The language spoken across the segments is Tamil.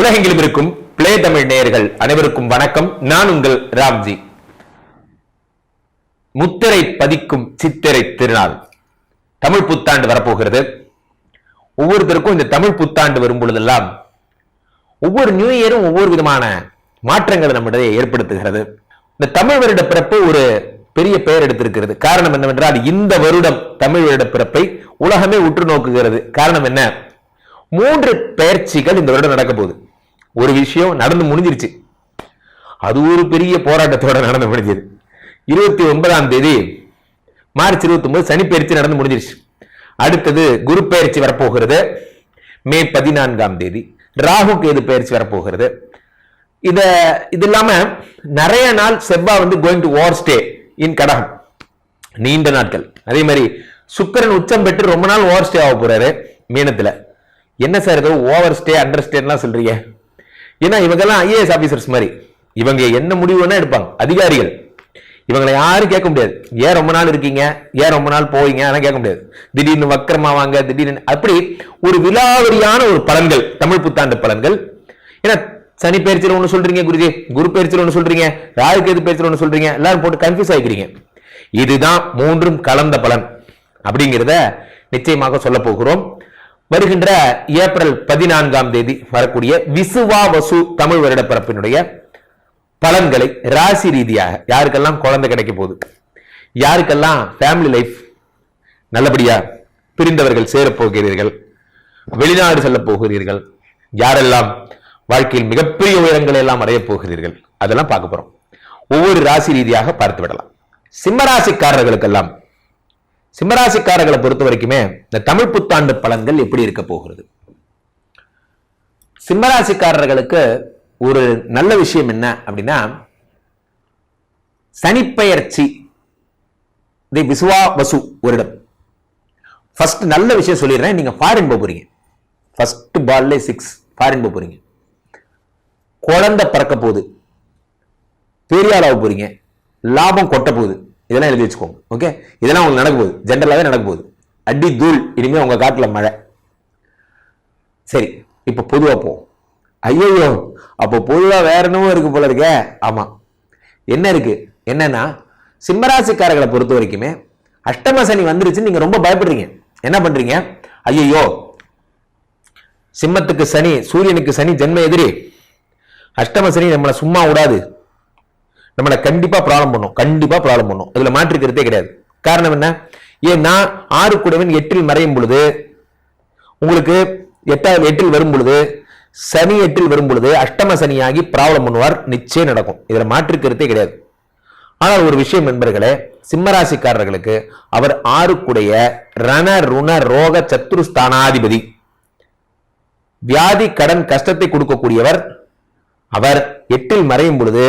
உலகெங்கிலும் இருக்கும் பிளே தமிழ் நேயர்கள் அனைவருக்கும் வணக்கம். நான் உங்கள் ராம்ஜி. முத்திரை பதிக்கும் சித்திரை திருநாள். தமிழ் புத்தாண்டு வரப்போகிறது. ஒவ்வொருத்தருக்கும் இந்த தமிழ் புத்தாண்டு வரும் பொழுதெல்லாம் ஒவ்வொரு நியூ இயரும் ஒவ்வொரு விதமான மாற்றங்களை நம்மிடையே ஏற்படுத்துகிறது. இந்த தமிழ் வருட பிறப்பு ஒரு பெரிய பெயர் எடுத்திருக்கிறது. காரணம் என்னவென்றால் இந்த வருடம் தமிழ் வருட பிறப்பை உலகமே உற்று நோக்குகிறது. காரணம் என்ன? மூன்று பெயர்ச்சிகள் இந்த வருடம் நடக்க போகுது. ஒரு விஷயம் நடந்து முடிஞ்சிருச்சு. அது ஒரு பெரிய போராட்டத்தோட நடந்து முடிஞ்சது. இருபத்தி ஒன்பதாம் தேதி மார்ச் இருபத்தி ஒன்பது சனி பயிற்சி நடந்து முடிஞ்சிருச்சு. அடுத்தது குரு பயிற்சி வரப்போகிறது. மே பதினான்காம் தேதி. ராகு கேது பயிற்சி வரப்போகிறது. இத இது இல்லாம நிறைய நாள் செவ்வாய் வந்து going to over stay in கடகம். நீண்ட நாட்கள். அதே மாதிரி சுக்கிரன் உச்சம் பெற்று ரொம்ப நாள் ஓவர் ஸ்டே ஆக போறாரு. மீனத்துல. என்ன சார் ஏதோ ஓவர் ஸ்டே அண்டர் ஸ்டேலாம் சொல்றீங்க. ஏன்னா இவங்கெல்லாம் ஐஏஎஸ் ஆபீசர்ஸ் மாதிரி. இவங்க என்ன முடிவு வேணா எடுப்பாங்க. அதிகாரிகள். இவங்களை யாரும் கேட்க முடியாது. ஏன் ரொம்ப நாள் இருக்கீங்க? ஏன் ரொம்ப நாள் போவீங்க? அதெல்லாம் கேட்க முடியாது. திடீர்னு வக்கரமா வாங்க திடீர்னு அப்படி ஒரு விலாவரியான ஒரு பலன்கள் தமிழ் புத்தாண்டு பலன்கள். ஏன்னா சனி பயிற்சியில் ஒன்று சொல்றீங்க குருஜி. குரு பயிற்சியில் ஒன்று சொல்றீங்க. ராகு கேது பயிற்சியில் ஒன்று சொல்றீங்க. எல்லாரும் போட்டு கன்ஃபியூஸ் ஆகிக்கிறீங்க இதுதான் மூன்றும் கலந்த பலன். அப்படிங்கிறத நிச்சயமாக சொல்ல போகிறோம். வருகின்ற ஏப்ரல் பதினான்காம் தேதி வரக்கூடிய விசுவா வசு தமிழ் வருடப்பிறப்பினுடைய பலன்களை ராசி ரீதியாக யாருக்கெல்லாம் குழந்தை கிடைக்க போகுது? யாருக்கெல்லாம் ஃபேமிலி லைஃப் நல்லபடியா பிரிந்தவர்கள் சேரப் போகிறீர்கள் வெளிநாடு செல்ல போகிறீர்கள்? யாரெல்லாம் வாழ்க்கையில் மிகப்பெரிய உயரங்களை எல்லாம் அடையப் போகிறீர்கள்? அதெல்லாம் பார்க்க போறோம். ஒவ்வொரு ராசி ரீதியாக பார்த்து விடலாம். சிம்மராசிக்காரர்களுக்கெல்லாம் சிம்மராசிக்காரர்களை பொறுத்த வரைக்குமே இந்த தமிழ் புத்தாண்டு பலன்கள் எப்படி இருக்க போகிறது? சிம்மராசிக்காரர்களுக்கு ஒரு நல்ல விஷயம் என்ன அப்படின்னா சனிப்பெயர்ச்சி தி விசுவா வசு ஒரு இடம் ஃபர்ஸ்ட் நல்ல விஷயம் சொல்லிடுறேன். நீங்க ஃபாரின் போக போறீங்க. ஃபர்ஸ்ட் பால்லே சிக்ஸ் ஃபாரின் போக போறீங்க. குழந்தை பிறக்க போகுது. பெரியாளாக போறீங்க. லாபம் கொட்ட போகுது. இதெல்லாம் எழுதி வச்சுக்கோங்க ஓகே இதெல்லாம் உங்களுக்கு நடக்க போகுது. ஜென்ரலாகவே நடக்க போகுது. அடி தூள் இனிமேல் உங்கள் காட்டில் மழை. சரி இப்போ பொதுவாக போ. ஐயோ அப்போ பொதுவாக வேற என்னமோ இருக்கு போல இருக்கே. ஆமாம் என்ன இருக்கு? என்னன்னா சிம்மராசிக்காரர்களை பொறுத்த வரைக்குமே அஷ்டம சனி வந்துருச்சு நீங்கள் ரொம்ப பயப்படுறீங்க. என்ன பண்ணுறீங்க ஐயோ சிம்மத்துக்கு சனி சூரியனுக்கு சனி ஜென்ம எதிரி. அஷ்டம சனி நம்மளை சும்மா விடாது. நம்மளை கண்டிப்பா ப்ராப்ளம் பண்ணும். கண்டிப்பா ப்ராப்ளம் பண்ணும். இதுல மாற்றிருக்கிறதே கிடையாது. காரணம் என்ன? ஏன்னா ஆறு கூடவன் எட்டில் மறையும் பொழுது உங்களுக்கு எட்டாவது எட்டில் வரும் பொழுது சனி எட்டில் வரும் பொழுது அஷ்டம சனியாகி ப்ராப்ளம் பண்ணுவார். நிச்சயம் நடக்கும். இதுல மாற்றுக்கிறதே கிடையாது. ஆனால் ஒரு விஷயம் நண்பர்களே சிம்மராசிக்காரர்களுக்கு அவர் ஆறுக்குடைய ரண ருண ரோக சத்துருஸ்தானாதிபதி வியாதி கடன் கஷ்டத்தை கொடுக்கக்கூடியவர். அவர் எட்டில் மறையும் பொழுது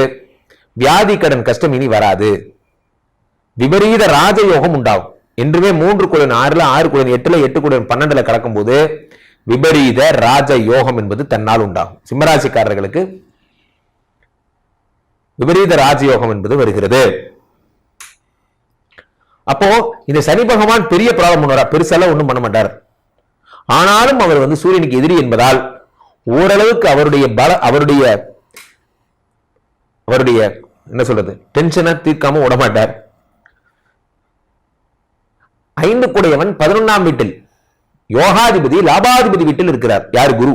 வியாதி கடன் கஷ்டம் இனி வராது. விபரீத ராஜயோகம் உண்டாகும். என்றுமே மூன்று குழன் ஆறுல ஆறு குடன் எட்டுல எட்டு குடன் பன்னெண்டுல கலக்கும் போது விபரீத ராஜ யோகம் என்பது தன்னால் உண்டாகும். சிம்மராசிக்காரர்களுக்கு விபரீத ராஜயோகம் என்பது வருகிறது. அப்போ இந்த சனி பகவான் பெரிய ப்ராப்ளம் பண்ணுவார்? பெருசெல்லாம் ஒண்ணும் பண்ண மாட்டார். ஆனாலும் அவர் வந்து சூரியனுக்கு எதிரி என்பதால் ஓரளவுக்கு அவருடைய பல அவருடைய அவருடைய என்ன சொல்றது? டென்ஷனை தீர்க்காம விடமாட்டார். ஐந்து குடையவன் பதினொன்னாம் வீட்டில் யோகாதிபதி லாபாதிபதி வீட்டில் இருக்கிறார். யார்? குரு.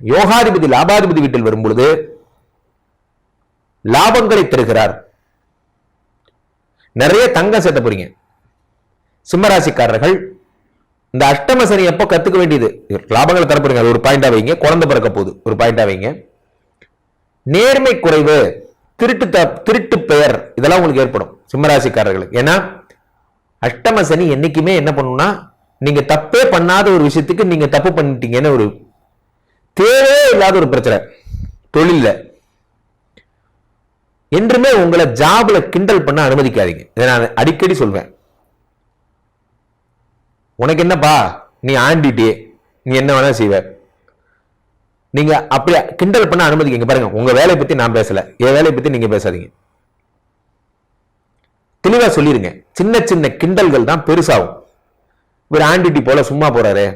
யோகாதிபதி லாபாதிபதி வீட்டில் வரும் பொழுது லாபங்களை தருகிறார். நிறைய தங்கம் சேர்த்த போறீங்க. சிம்மராசிக்காரர்கள் இந்த அஷ்டம சனி எப்போ கத்துக்க வேண்டியது? லாபங்களை தரப்படுங்க அது ஒரு பாயிண்டா வைங்க. குழந்தை பிறக்க போகுது. ஒரு பாயிண்டா வைங்க. நேர்மை குறைவு திருட்டு த திருட்டு பெயர் இதெல்லாம் உங்களுக்கு ஏற்படும் சிம்மராசிக்காரர்களுக்கு. ஏன்னா அஷ்டம சனி என்னைக்குமே என்ன பண்ணும்னா நீங்க தப்பே பண்ணாத ஒரு விஷயத்துக்கு நீங்க தப்பு பண்ணிட்டீங்கன்னு ஒரு தேவையே இல்லாத ஒரு பிரச்சனை. தொழில என்றுமே உங்களை ஜாப்ல கிண்டல் பண்ண அனுமதிக்காதீங்க. இதை நான் அடிக்கடி சொல்வேன். உனக்கு என்னப்பா? நீ ஆண்டிட்டே. நீ என்ன வேணா செய்வ. நீங்க அப்படியே கிண்டல் பண்ண அனுமதிக்கீங்க பாருங்க உங்க வேலையை பத்தி நான் பேசல. என் வேலையை பத்தி நீங்க பேசாதீங்க. தெளிவா சொல்லிருங்க. சின்ன சின்ன கிண்டல்கள் தான் பெருசாகும். இவர் ஆண்டிட்டி போல சும்மா போறாரு.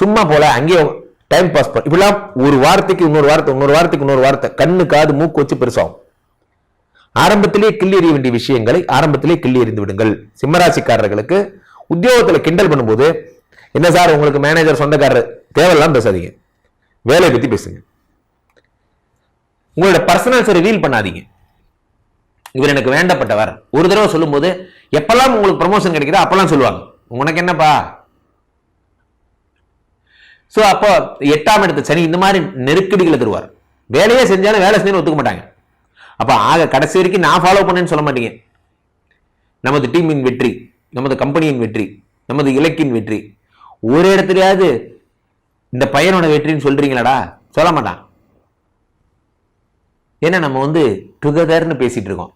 சும்மா போல அங்கேயே டைம் பாஸ் பண்ண இப்படிலாம் ஒரு வாரத்துக்கு இன்னொரு வார்த்தை இன்னொரு வாரத்துக்கு இன்னொரு வார்த்தை கண்ணு காது மூக்கு வச்சு பெருசாகும். ஆரம்பத்திலே கிள்ளி எறிய வேண்டிய விஷயங்களை ஆரம்பத்திலே கிள்ளி எறிந்து விடுங்கள். சிம்மராசிக்காரர்களுக்கு உத்தியோகத்தில் கிண்டல் பண்ணும்போது என்ன சார் உங்களுக்கு மேனேஜர் சொந்தக்காரர் தேவையெல்லாம் பேசாதீங்க. வேலையை பத்தி பேசுங்க. உங்களோட பர்சனல்ஸை ரிவீல் பண்ணாதீங்க. இவர் எனக்கு வேண்டப்பட்டவர். ஒரு தடவை சொல்லும்போது எப்பெல்லாம் உங்களுக்கு ப்ரமோஷன் கிடைக்குதோ அப்பெல்லாம் சொல்லுவாங்க. உனக்கு என்னப்பா? சோ அப்போ எட்டாம் இடத்து சனி இந்த மாதிரி நெருக்கடிகளை தருவார். வேலையே செஞ்சாலும் வேலை செஞ்சு ஒத்துக்க மாட்டாங்க. அப்ப ஆக கடைசி வரைக்கும் நான் ஃபாலோ பண்ணேன்னு சொல்ல மாட்டீங்க. நமது டீமின் வெற்றி நமது கம்பெனியின் வெற்றி நமது இலக்கின் வெற்றி. ஒரு இடத்துலயாவது இந்த பையனோட வெற்றின்னு சொல்றீங்களாடா சொல்ல மாட்டான். ஏன்னா நம்ம வந்து டுகெதர்னு பேசிட்டு இருக்கோம்.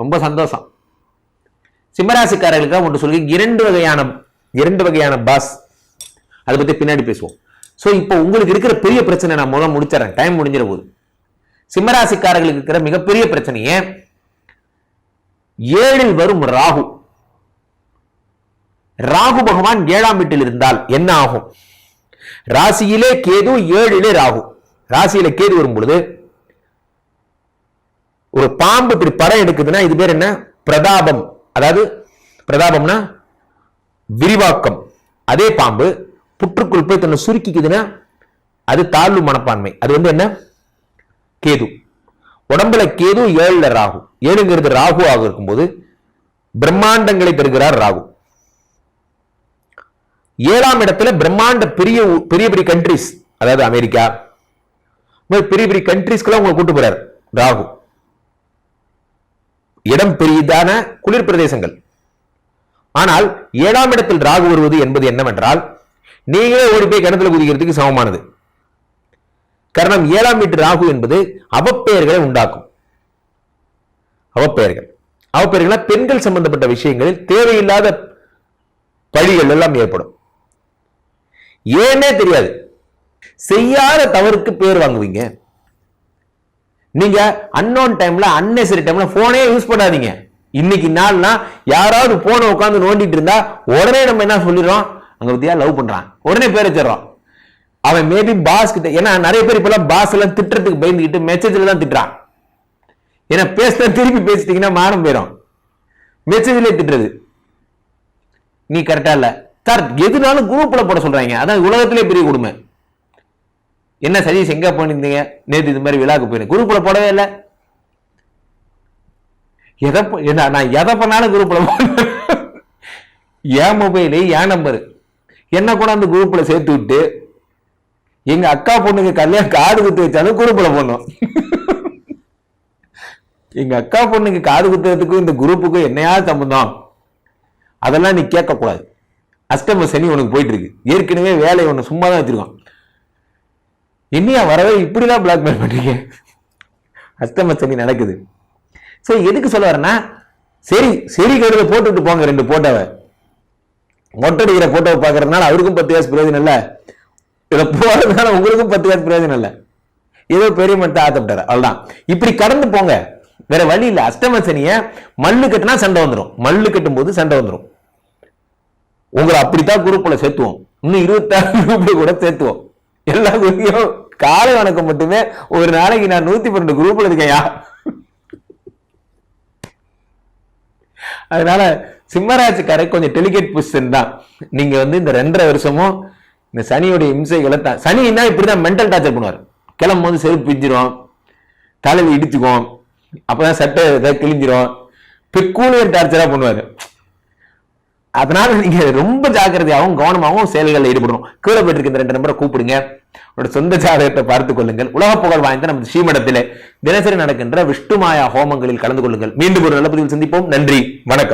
ரொம்ப சந்தோஷம். சிம்மராசிக்காரர்களுக்காக ஒன்று சொல்லி இரண்டு வகையான இரண்டு வகையான பாஸ் அதை பத்தி பின்னாடி பேசுவோம். ஸோ இப்போ உங்களுக்கு இருக்கிற பெரிய பிரச்சனை நான் முதல்ல முடிச்சிடறேன். டைம் முடிஞ்சிட போது சிம்மராசிக்காரர்களுக்கு இருக்கிற மிகப்பெரிய பிரச்சனையே ஏழில் வரும் ராகு. ராகு பகவான் ஏழாம் வீட்டில் இருந்தால் என்ன ஆகும்? ராசியிலே கேது ஏழிலே ராகு. ராசியில கேது வரும் பொழுது ஒரு பாம்பு இப்படி படம் எடுக்குதுன்னா இது பேர் என்ன? பிரதாபம். அதாவது பிரதாபம்னா விரிவாக்கம். அதே பாம்பு புற்றுக்குள் போய் தன்னை சுருக்கிக்குதுன்னா அது தாழ்வு மனப்பான்மை. அது வந்து என்ன? கேது. உடம்புல கேது ஏழுல ராகு. ஏழுங்கிறது ராகு ஆக இருக்கும்போது பிரம்மாண்டங்களை பெறுகிறார் ராகு. ஏழாம் இடத்துல பிரம்மாண்ட பெரிய பெரிய பெரிய கண்ட்ரிஸ் அதாவது அமெரிக்கா. பெரிய பெரிய கண்ட்ரிஸ்க்கெல்லாம் உங்களை கூட்டு போறார் ராகு. இடம் பெரியதான குளிர் பிரதேசங்கள். ஆனால் ஏழாம் இடத்தில் ராகு வருவது என்பது என்னவென்றால் நீங்களே ஓடி போய் கிணத்துல குதிக்கிறதுக்கு சமமானது. காரணம் ஏழாம் வீட்டு ராகு என்பது அவப்பெயர்களை உண்டாக்கும். அவப்பெயர்கள். அவப்பெயர்களா பெண்கள் சம்பந்தப்பட்ட விஷயங்களில் தேவையில்லாத பழிகள் எல்லாம் ஏற்படும். ஏன்னே தெரியாது. செய்யாத தவறுக்கு பேர் வாங்குவீங்க. நீங்க அன்னோன் டைம்ல அன்னெசரி டைம்ல போனே யூஸ் பண்ணாதீங்க. இன்னைக்கு நாள்னா யாராவது போனை உட்காந்து நோண்டிட்டு இருந்தா உடனே நம்ம என்ன சொல்லிடுறோம்? அங்க பத்தியா லவ் பண்றான். உடனே பேர் வச்சிடறோம். அவன் மேபி பாஸ் கிட்ட ஏன்னா நிறைய பேர் இப்பெல்லாம் பாஸ் எல்லாம் திட்டுறதுக்கு பயந்துகிட்டு மெசேஜ்ல தான் திட்டுறான். ஏன்னா பேசினா திருப்பி பேசிட்டீங்கன்னா மானம் போயிடும் மெசேஜ்ல திட்டுறது. நீ கரெக்டா இல்லை. சார் எதுனாலும் குரூப்பில் போட சொல்கிறாங்க அதான் உலகத்திலே பெரிய கொடுமை. என்ன சதீஷ் எங்கே போயிருந்தீங்க? நேற்று இது மாதிரி விழாக்கு போயிருந்தேன் குரூப்பில் போடவே இல்லை. எதை என்ன, நான் எதை பண்ணாலும் குரூப்பில் போடுவேன் என் மொபைலு என் நம்பரு என்ன கூட அந்த குரூப்பில் சேர்த்து விட்டு எங்கள் அக்கா பொண்ணுக்கு கல்யாணம் காது குத்து வச்சாலும் குரூப்பில் போடணும். எங்கள் அக்கா பொண்ணுக்கு காது குத்துறதுக்கும் இந்த குரூப்புக்கும் என்னையா சம்பந்தம்? அதெல்லாம் நீ கேட்கக்கூடாது. அஷ்டம சனி உனக்கு போயிட்டு இருக்கு ஏற்கனவே வேலையை ஒன்று சும்மா தான் வச்சிருக்கான். என்னையா வரவே இப்படிலாம் பிளாக்மெயில் பண்ணுறீங்க அஷ்டம சனி நடக்குது. சரி எதுக்கு சொல்ல வரேன்னா சரி சரி கழுத போட்டுட்டு போங்க ரெண்டு போட்டோவை. மொட்டை அடிக்கிற போட்டோவை பார்க்கறதுனால அவருக்கும் பத்து வயசு பிரயோஜனம் இல்லை. இதை போகிறதுனால உங்களுக்கும் பத்து வயசு பிரயோஜனம் இல்லை. ஏதோ பெரிய மட்டும் ஆத்தப்பட்டார் அவ்வளோதான் இப்படி கடந்து போங்க. வேற வழி இல்லை. அஷ்டம சனியை மல்லு கட்டினா சண்டை வந்துடும் மல்லு கட்டும் போது சண்டை வந்துடும் உங்களை அப்படித்தான் குரூப்ல சேர்த்துவோம். இன்னும் இருபத்தாறு குரூப்ல கூட சேர்த்துவோம். எல்லா குரூப்பையும் காலை வணக்கம் மட்டுமே ஒரு நாளைக்கு நான் நூத்தி பன்னெண்டு குரூப்ல இருக்கேயா அதனால சிம்மராசிக்காரை கொஞ்சம் டெலிகேட் பொசிஷன் தான். நீங்க வந்து இந்த ரெண்டரை வருஷமும் இந்த சனியோட இம்சைகளை தான் சனின்னா இப்படிதான் மென்டல் டார்ச்சர் பண்ணுவார். கிளம்பும் போது செருப்பு பிஞ்சிரும் தலைவி இடிச்சுக்கும். அப்பதான் சட்டை ஏதாவது கிழிஞ்சிரும். பெக்கூலியர் டார்ச்சரா பண்ணுவாரு. அதனால நீங்க ரொம்ப ஜாக்கிரதையாகவும் கவனமாகவும் செயல்களில் ஈடுபடணும். கீழே போயிட்டு இந்த ரெண்டு நம்பரை கூப்பிடுங்க. உங்களோட சொந்த ஜாதகத்தை பார்த்துக் கொள்ளுங்கள். உலக புகழ் வாய்ந்த நமது ஸ்ரீமடத்திலே தினசரி நடக்கின்ற விஷ்ணுமாயா ஹோமங்களில் கலந்து கொள்ளுங்கள். மீண்டும் ஒரு நல்ல பதிவில் சந்திப்போம். நன்றி. வணக்கம்.